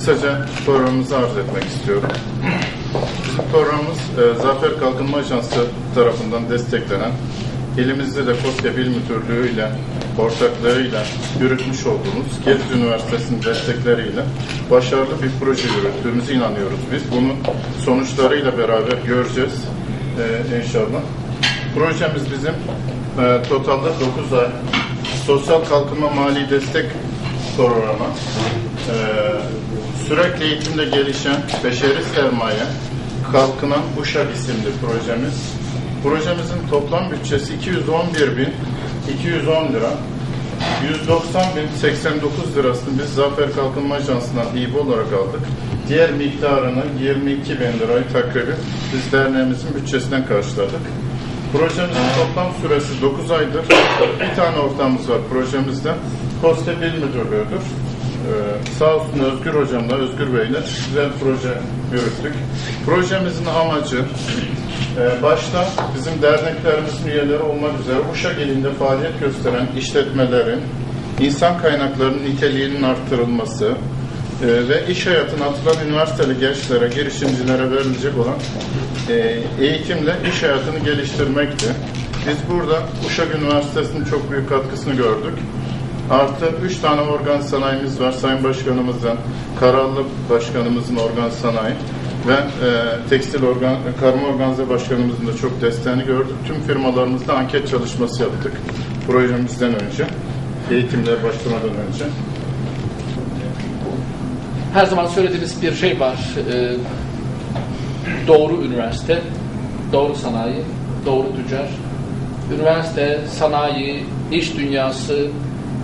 kısaca programımızı arz etmek istiyorum. Bizim programımız e, Zafer Kalkınma Ajansı tarafından desteklenen, elimizde de Koska Bil Müdürlüğü ile ortaklığıyla yürütmüş olduğumuz Gediz Üniversitesi'nin destekleriyle başarılı bir proje yürüttüğümüze inanıyoruz biz. Bunun sonuçlarıyla beraber göreceğiz e, inşallah. Projemiz bizim e, totalde 9 ay sosyal kalkınma mali destek programı. E, sürekli eğitimde gelişen beşeri sermaye kalkınan Uşak isimli projemiz. Projemizin toplam bütçesi 211 bin 210 lira. 190 bin 89 lirasını biz Zafer Kalkınma Ajansı'ndan hibe olarak aldık. Diğer miktarını 22 bin lirayı takribi biz derneğimizin bütçesinden karşıladık. Projemizin toplam süresi 9 aydır. Bir tane ortağımız var projemizde. Koste Bil Müdürlüğü'dür. Ee, sağ olsun Özgür Hocamla, Özgür Bey'le güzel proje yürüttük. Projemizin amacı e, başta bizim derneklerimizin üyeleri olmak üzere Uşak ilinde faaliyet gösteren işletmelerin insan kaynaklarının niteliğinin arttırılması e, ve iş hayatına atılan üniversiteli gençlere, girişimcilere verilecek olan e, eğitimle iş hayatını geliştirmekti. Biz burada Uşak Üniversitesi'nin çok büyük katkısını gördük. Artı üç tane organ sanayimiz var. Sayın Başkanımızdan, Karallı Başkanımızın organ sanayi ve e, tekstil organ, karma organize başkanımızın da çok desteğini gördük. Tüm firmalarımızda anket çalışması yaptık. Projemizden önce, eğitimler başlamadan önce. Her zaman söylediğimiz bir şey var. Ee, doğru üniversite, doğru sanayi, doğru tüccar. Üniversite, sanayi, iş dünyası,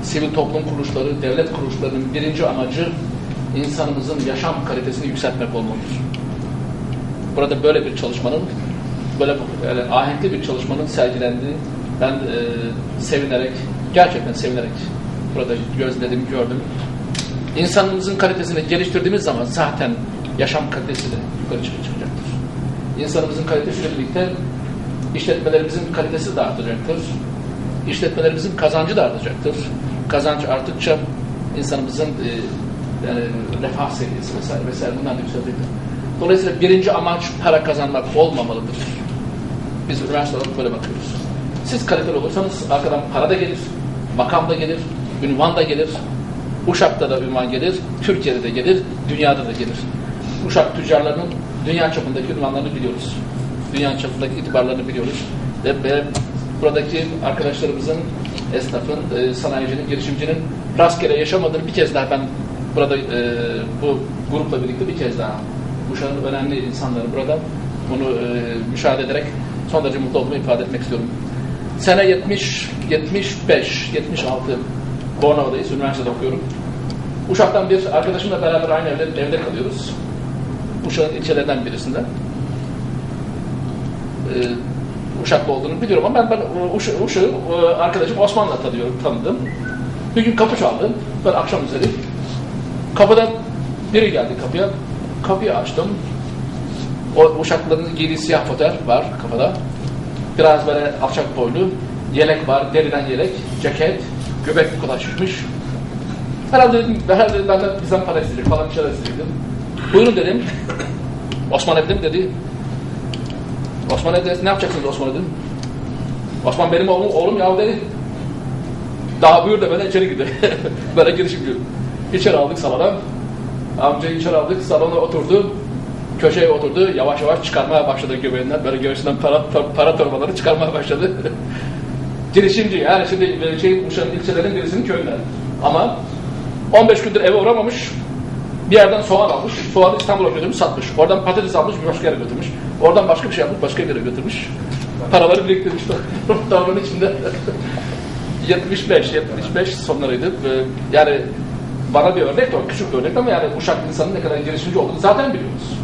sivil toplum kuruluşları, devlet kuruluşlarının birinci amacı insanımızın yaşam kalitesini yükseltmek olmalıdır. Burada böyle bir çalışmanın, böyle yani ahenkli bir çalışmanın sergilendiği ben e, sevinerek, gerçekten sevinerek burada gözledim, gördüm. İnsanımızın kalitesini geliştirdiğimiz zaman zaten yaşam kalitesi de yukarı çıkacaktır. İnsanımızın kalitesiyle birlikte işletmelerimizin kalitesi de artacaktır. İşletmelerimizin kazancı da artacaktır. Kazanç arttıkça insanımızın e, yani refah seviyesi vesaire vesaire bunlar da. Dolayısıyla birinci amaç para kazanmak olmamalıdır. Biz üniversite olarak böyle bakıyoruz. Siz kaliteli olursanız arkadan para da gelir, makam da gelir, ünvan da gelir, Uşak'ta da ünvan gelir, Türkiye'de de gelir, dünyada da gelir. Uşak tüccarlarının dünya çapındaki ünvanlarını biliyoruz. Dünya çapındaki itibarlarını biliyoruz. Ve, ve buradaki arkadaşlarımızın, esnafın, e, sanayicinin, girişimcinin rastgele yaşamadığını bir kez daha ben burada e, bu grupla birlikte bir kez daha Uşak'ın önemli insanları burada bunu e, müşahede ederek son derece mutlu olduğumu ifade etmek istiyorum. Sene 70, 75, 76 Bornova'dayız, üniversitede okuyorum. Uşak'tan bir arkadaşımla beraber aynı evde, evde kalıyoruz. Uşak'ın ilçelerinden birisinde. Ee, Uşaklı olduğunu biliyorum ama ben, ben Uşak'ı Uşak, arkadaşım Osman'la tanıyorum, tanıdım. Bir gün kapı çaldı. Ben akşam üzeri. Kapıdan biri geldi kapıya. Kapıyı açtım. O Uşaklıların giydiği siyah foter var kafada. Biraz böyle alçak boylu. Yelek var, deriden yelek, ceket, göbek bu kadar çıkmış. Herhalde dedim, herhalde dedim benden bizden para isteyecek falan bir şeyler isteyecek dedim. Buyurun dedim. Osman evde mi dedi. Osman evde ne yapacaksınız Osman dedim. Osman benim oğlum, oğlum yahu dedi. Daha buyur da böyle içeri gidiyor. böyle girişim diyor. İçeri aldık salona. Amcayı içeri aldık, salona oturdu. Köşeye oturdu, yavaş yavaş çıkarmaya başladı göbeğinden. Böyle göğsünden para, para torbaları çıkarmaya başladı. girişimci yani şimdi şey, Uşak'ın ilçelerinin birisinin köyünden. Ama 15 gündür eve uğramamış. Bir yerden soğan almış. Soğanı İstanbul'a götürmüş satmış. Oradan patates almış bir başka yere götürmüş. Oradan başka bir şey almış başka yere götürmüş. Paraları biriktirmiş. Tavrının içinde. 75, 75 sonlarıydı. Yani bana bir örnek de o küçük bir örnek ama yani Uşak insanın ne kadar girişimci olduğunu zaten biliyoruz.